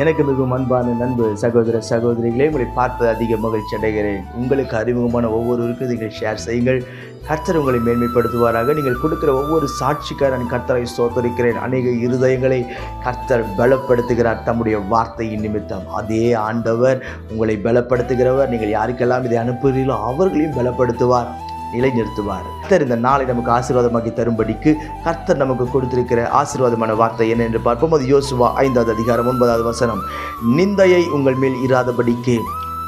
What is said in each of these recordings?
எனக்கு மிகவும் அன்பான நண்பு சகோதர சகோதரிகளே உங்களை பார்ப்பது அதிக மகிழ்ச்சி அடைகிறேன். உங்களுக்கு அறிமுகமான ஒவ்வொருவருக்கும் நீங்கள் ஷேர் செய்யுங்கள். கர்த்தர் உங்களை மேன்மைப்படுத்துவாராக. நீங்கள் கொடுக்கிற ஒவ்வொரு சாட்சிக்காக நான் கர்த்தரை சோதரிக்கிறேன் அநேக இருதயங்களை கர்த்தர் பலப்படுத்துகிறார். தம்முடைய வார்த்தையின் நிமித்தம். அதே ஆண்டவர் உங்களை பலப்படுத்துகிறவர். நீங்கள் யாருக்கெல்லாம் இதை அனுப்புகிறீர்களோ அவர்களையும் பலப்படுத்துவார். நிலைநிறுத்துவார். கர்த்தர் இந்த நாளை நமக்கு ஆசீர்வாதமாக்கி தரும்படிக்கு கர்த்தர் நமக்கு கொடுத்திருக்கிற ஆசீர்வாதமான வார்த்தை என்ன என்று பார்ப்போம். அது யோசுவா ஐந்தாவது அதிகாரம் ஒன்பதாவது வசனம். நிந்தையை உங்கள் மேல் இராதபடிக்கு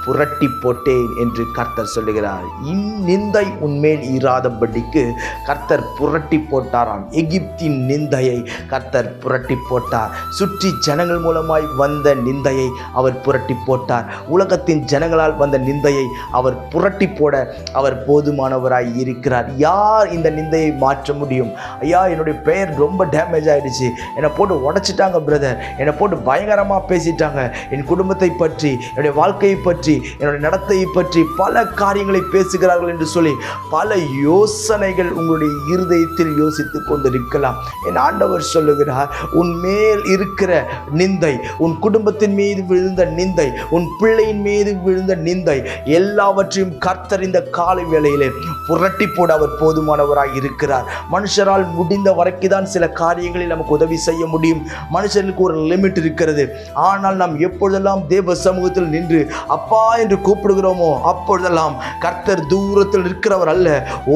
புரட்டி போட்டேன் என்று கர்த்தர் சொல்லுகிறார். இந்நிந்தை உன்மேல் இராதபடிக்கு கர்த்தர் புரட்டி போட்டாராம். எகிப்தின் நிந்தையை கர்த்தர் புரட்டி போட்டார். சுற்றி ஜனங்கள் மூலமாய் வந்த நிந்தையை அவர் புரட்டி போட்டார். உலகத்தின் ஜனங்களால் வந்த நிந்தையை அவர் புரட்டி போட அவர் போதுமானவராய் இருக்கிறார். யார் இந்த நிந்தையை மாற்ற முடியும்? ஐயா என்னுடைய பெயர் ரொம்ப டேமேஜ் ஆகிடுச்சு என்னை போட்டு உடச்சிட்டாங்க பிரதர் என்னை போட்டு பயங்கரமாக பேசிட்டாங்க. என் குடும்பத்தை பற்றி என்னுடைய வாழ்க்கையை பற்றி பற்றி என்னுடைய நடத்தையை பற்றி பல காரியங்களை பேசுகிறார்கள் என்று சொல்லி பல யோசனைகள் உங்களுடைய இருதயத்தில் யோசித்து கொண்டிருக்கலாம். என் ஆண்டவர் சொல்லுகிறார் உன் மேல் இருக்கிற நிந்தை உன் குடும்பத்தின் மீது விழுந்த நிந்தை உன் பிள்ளையின் மீது விழுந்த நிந்தை எல்லாவற்றையும் கர்த்தர் இந்த காலை வேளையிலே புரட்டி போட அவர் போதுமானவராக இருக்கிறார். மனுஷரால் முடிந்த வரைக்கு தான் சில காரியங்களில் நமக்கு உதவி செய்ய முடியும். மனுஷனுக்கு ஒரு லிமிட் இருக்கிறது. ஆனால் நாம் எப்பொழுதெல்லாம் தேவ சமூகத்தில் நின்று அப்பா என்று கூப்பிடுகிறோமோ அப்பொழுதெல்லாம் கர்த்தர் தூரத்தில் இருக்கிறவர் அல்ல.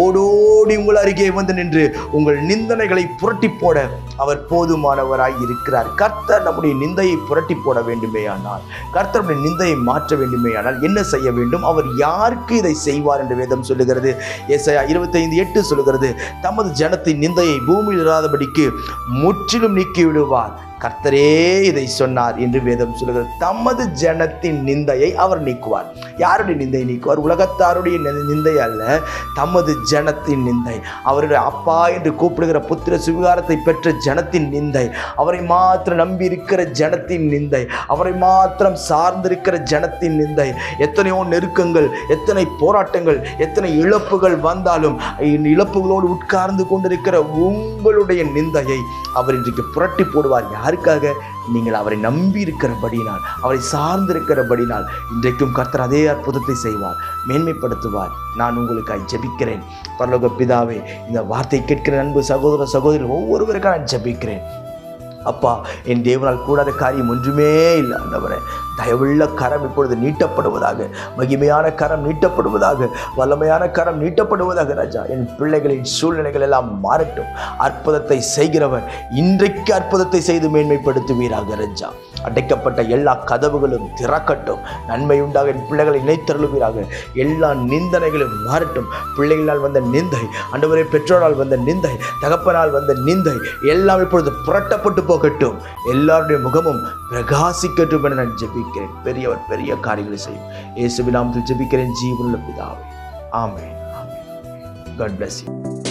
ஓடோடி உங்கள் அருகே வந்து நின்று உங்கள் நிந்தனைகளை புரட்டி போட அவர் போதுமானவராய் இருக்கிறார். கர்த்தர் நம்முடைய நிந்தையை புரட்டி போட வேண்டுமே ஆனால் கர்த்தருடைய நிந்தையை மாற்ற வேண்டுமேயானால் என்ன செய்ய வேண்டும்? அவர் யாருக்கு இதை செய்வார் என்று வேதம் சொல்லுகிறது. எஸ்ஐயா இருபத்தைந்து எட்டு சொல்லுகிறது தமது ஜனத்தின் நிந்தையை பூமியில் இல்லாதபடிக்கு முற்றிலும் நீக்கி விடுவார் கர்த்தரே இதை சொன்னார் என்று வேதம் சொல்கிறது தமது ஜனத்தின் நிந்தையை அவர் நீக்குவார். யாருடைய நிந்தை நீக்குவார்? உலகத்தாருடைய நிந்தை அல்ல தமது ஜனத்தின் நிந்தை. அவருடைய அப்பா என்று கூப்பிடுகிற புத்திர சுவிகாரத்தை பெற்ற ஜனத்தின் நிந்தை. அவரை மாத்திரம் நம்பி இருக்கிற ஜனத்தின் நிந்தை. அவரை மாத்திரம் சார்ந்திருக்கிற ஜனத்தின் நிந்தை. எத்தனையோ நெருக்கங்கள் எத்தனை போராட்டங்கள் எத்தனை இழப்புகள் வந்தாலும் இழப்புகளோடு உட்கார்ந்து கொண்டிருக்கிற உங்களுடைய நிந்தையை அவர் இன்றைக்கு புரட்டி போடுவார். யார் யாருக்காக? நீங்கள் அவரை நம்பி இருக்கிறபடினால் அவரை சார்ந்திருக்கிறபடினால் இன்றைக்கும் கர்த்தர் அதே அற்புதத்தை செய்வார் மேன்மைப்படுத்துவார். நான் உங்களுக்காய் ஜபிக்கிறேன். பரலோக பிதாவே இந்த வார்த்தை கேட்கிற அன்பு சகோதர சகோதரி ஒவ்வொருவருக்காக நான் ஜபிக்கிறேன். அப்பா என் தேவனால் கூடாத காரியம் ஒன்றுமே இல்லை ஆண்டவரே. தயவுள்ள கரம் இப்பொழுது நீட்டப்படுவதாக மகிமையான கரம் நீட்டப்படுவதாக வல்லமையான கரம் நீட்டப்படுவதாக ராஜா. என் பிள்ளைகளின் சூழ்நிலைகள் எல்லாம் மாறட்டும். அற்புதத்தை செய்கிறவர் இன்றைக்கு அற்புதத்தை செய்து மேன்மைப்படுத்துவீராக ராஜா. அடைக்கப்பட்ட எல்லா கதவுகளும் திறக்கட்டும். நன்மை உண்டாக என் பிள்ளைகளை இணைத்தருளுவீராக. எல்லா நிந்தனைகளும் மாறட்டும். பிள்ளைகளால் வந்த நிந்தை ஆண்டவரே பெற்றோரால் வந்த நிந்தை தகப்பனால் வந்த நிந்தை எல்லாம் இப்பொழுது புரட்டப்பட்டு போ போகட்டும். எல்லாருடைய முகமும் பிரகாசிக்கட்டும் என நான் ஜெபிக்கிறேன். பெரியவர் பெரிய காரியங்களை செய்யும். இயேசுவின் நாமத்தில் ஜெபிக்கிறேன். ஜீவனுள்ள பிதாவே. ஆமே ஆமென். God bless you.